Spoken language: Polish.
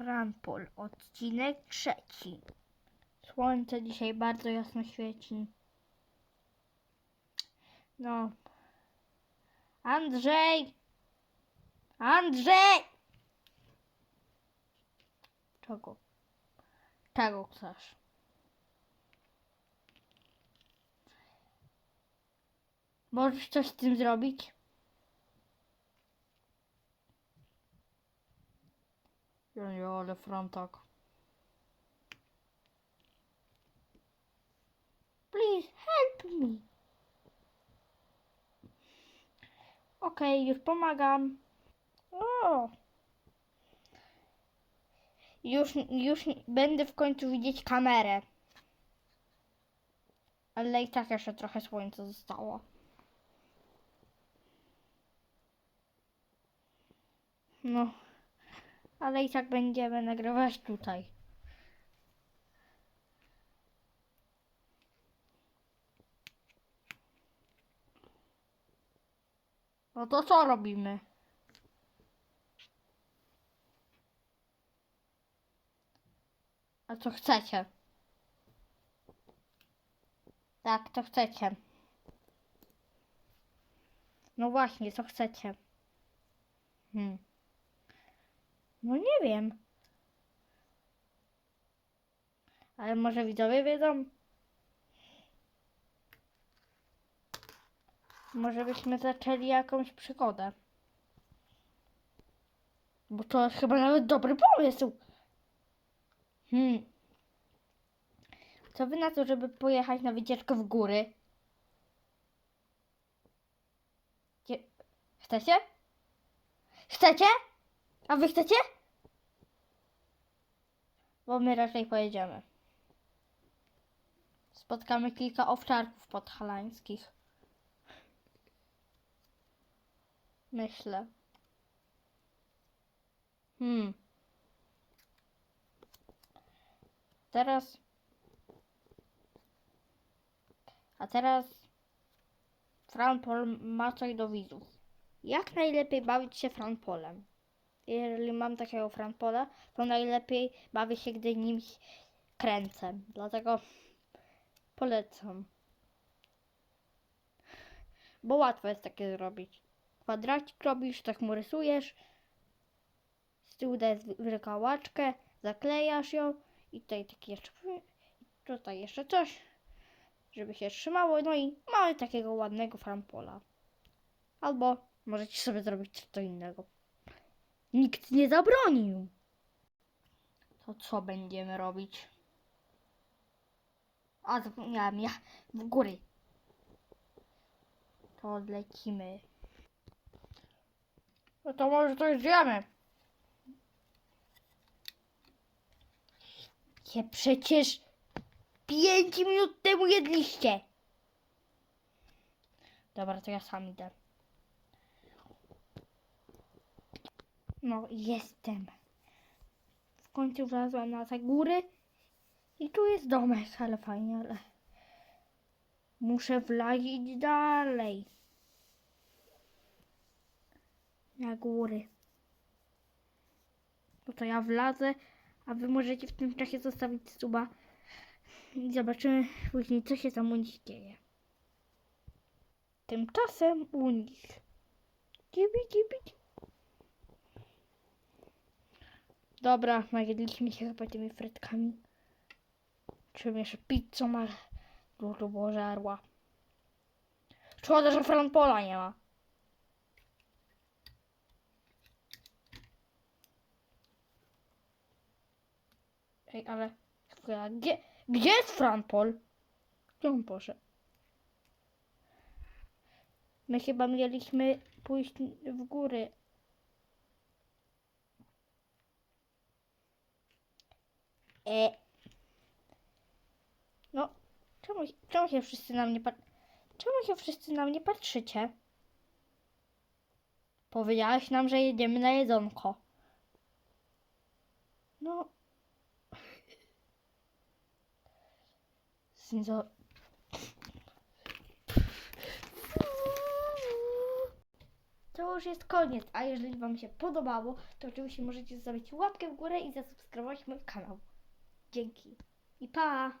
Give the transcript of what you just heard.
Rampol, odcinek trzeci. Słońce dzisiaj bardzo jasno świeci. No. Andrzej! Andrzej! Czego? Czego chcesz? Możesz coś z tym zrobić? Nie, ale Fran tak. Please help me. Okej, już pomagam. O. Już, już będę w końcu widzieć kamerę. Ale i tak jeszcze trochę słońca zostało. No. Ale i tak będziemy nagrywać tutaj. No to co robimy? A co chcecie? Tak, to chcecie. No właśnie, co chcecie? Hmm. No nie wiem. Ale może widzowie wiedzą? Może byśmy zaczęli jakąś przygodę. Bo to jest chyba nawet dobry pomysł. Hmm. Co wy na to, żeby pojechać na wycieczkę w góry? Chcecie? Chcecie? A wy chcecie? Bo my raczej pojedziemy. Spotkamy kilka owczarków podhalańskich. Myślę. Hmm. Teraz. A teraz. Franpol ma coś do widzów. Jak najlepiej bawić się Franpolem? Jeżeli mam takiego Franpola, to najlepiej bawię się, gdy nim kręcę. Dlatego polecam. Bo łatwo jest takie zrobić. Kwadracik robisz, tak mu rysujesz. Z tyłu dajesz wyrykałaczkę, zaklejasz ją i tutaj taki jeszcze, tutaj jeszcze coś, żeby się trzymało. No i mamy takiego ładnego frampola. Albo możecie sobie zrobić coś innego. Nikt nie zabronił. To co będziemy robić? A zapomniałem, ja w góry. To odlecimy. No to może to już wiemy. Je przecież pięć minut temu jedliście. Dobra, to ja sam idę. No, jestem. W końcu wlazłam na te góry. I tu jest domek, ale fajnie, ale... Muszę wlazić dalej. Na góry. No to ja wlazę, a wy możecie w tym czasie zostawić suba. I zobaczymy później, co się tam u nich dzieje. Tymczasem u nich. Dzibi, dzibi, dzibi. Dobra, najedliśmy się chyba tymi frytkami. Czy jeszcze pizzą, ale dużo było żarła. Szkoda, że Franpola nie ma. Ej, ale gdzie, gdzie jest Franpol? Gdzie on poszedł? My chyba mieliśmy pójść w góry. E. No, czemu, czemu się wszyscy na mnie. Czemu się wszyscy na mnie patrzycie? Powiedziałeś nam, że jedziemy na jedzonko. No. Zo... to już jest koniec. A jeżeli Wam się podobało, to oczywiście możecie zostawić łapkę w górę i zasubskrybować mój kanał. Dzięki. I pa!